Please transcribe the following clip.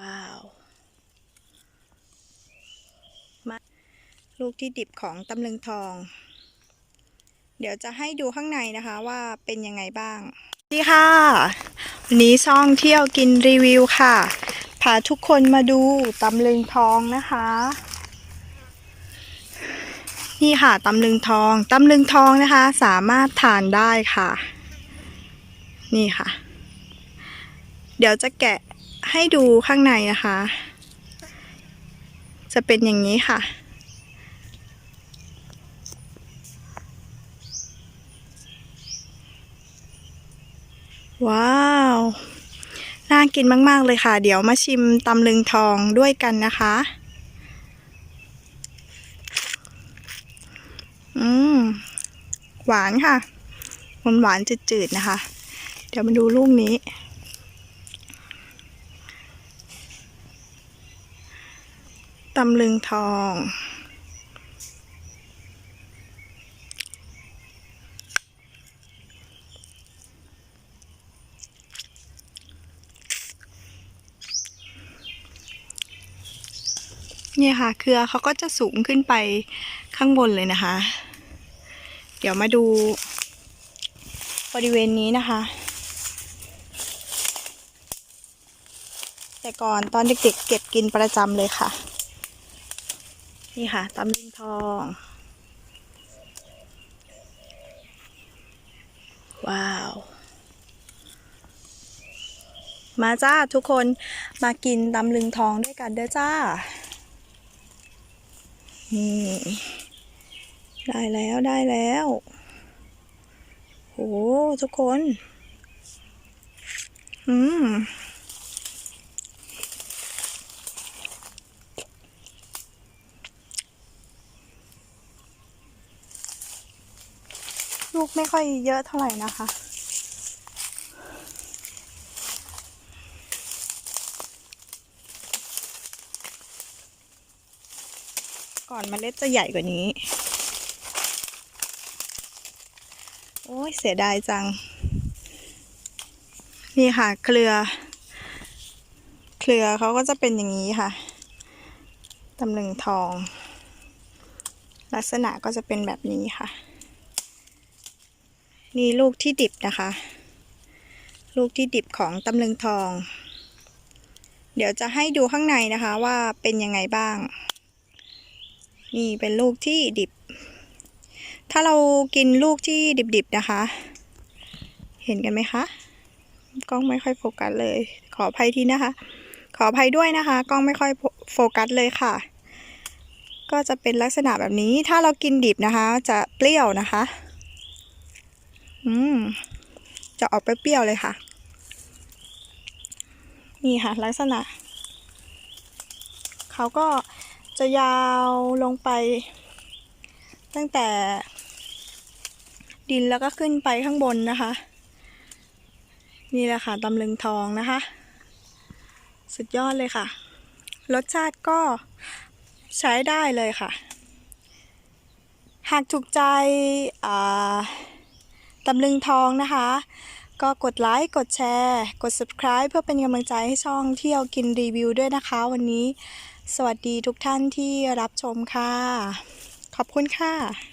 ว้าวมาลูกที่ดิบของตำลึงทอง เดี๋ยวจะให้ดูข้างในนะคะว่าเป็นยังไงบ้าง ดีค่ะ วันนี้ช่องเที่ยวกินรีวิวค่ะ พาทุกคนมาดูตำลึงทองนะคะ นี่ค่ะตำลึงทองตำลึงทองนะคะ สามารถทานได้ค่ะ นี่ค่ะ เดี๋ยวจะแกะ ให้ดูข้างในนะคะ จะเป็นอย่างนี้ค่ะ ว้าว น่ากินมากๆเลยค่ะ เดี๋ยวมาชิมตำลึงทองด้วยกันนะคะ อืม หวานค่ะหวานหวานจืดๆนะคะ เดี๋ยวมาดูลูกนี้ำลึงทอง เนี่ยค่ะ เครือเขาก็จะสูงขึ้นไปข้างบนเลยนะคะ เดี๋ยวมาดูบริเวณนี้นะคะ แต่ก่อนตอนเด็กๆเก็บกินประจำเลยค่ะ นี่ค่ะตำลึงทอง ว้าว มาจ้าทุกคนมากินตำลึงทองด้วยกันเด้อจ้านี่ได้แล้วได้แล้วโหทุกคน อืม ลูกไม่ค่อยเยอะเท่าไหร่นะคะ ก่อนเมล็ดจะใหญ่กว่านี้ โอ้ยเสียดายจัง นี่ค่ะ เครือ เครือเขาก็จะเป็นอย่างนี้ค่ะตำลึงทอง ลักษณะก็จะเป็นแบบนี้ค่ะ นี่ลูกที่ดิบนะคะ ลูกที่ดิบของตำลึงทอง เดี๋ยวจะให้ดูข้างในนะคะว่าเป็นยังไงบ้าง นี่เป็นลูกที่ดิบ ถ้าเรากินลูกที่ดิบๆนะคะ เห็นกันไหมคะกล้องไม่ค่อยโฟกัสเลย ขออภัยทีนะคะ ขออภัยด้วยนะคะ กล้องไม่ค่อยโฟกัสเลยค่ะ ก็จะเป็นลักษณะแบบนี้ ถ้าเรากินดิบนะคะ จะเปรี้ยวนะคะ อืมจะออกเปรี้ยวเลยค่ะ นี่ค่ะ ลักษณะ เขาก็จะยาวลงไป ตั้งแต่ ดินแล้วก็ขึ้นไปข้างบนนะคะ นี่แหละค่ะตำลึงทองนะคะ สุดยอดเลยค่ะ รสชาติก็ใช้ได้เลยค่ะ หากถูกใจอ่า ตำลึงทองนะคะ ก็กดไลค์กดแชร์ กด subscribe เพื่อเป็นกำลังใจให้ช่องเที่ยวกินรีวิวด้วยนะคะ วันนี้ สวัสดีทุกท่านที่รับชมค่ะ ขอบคุณค่ะ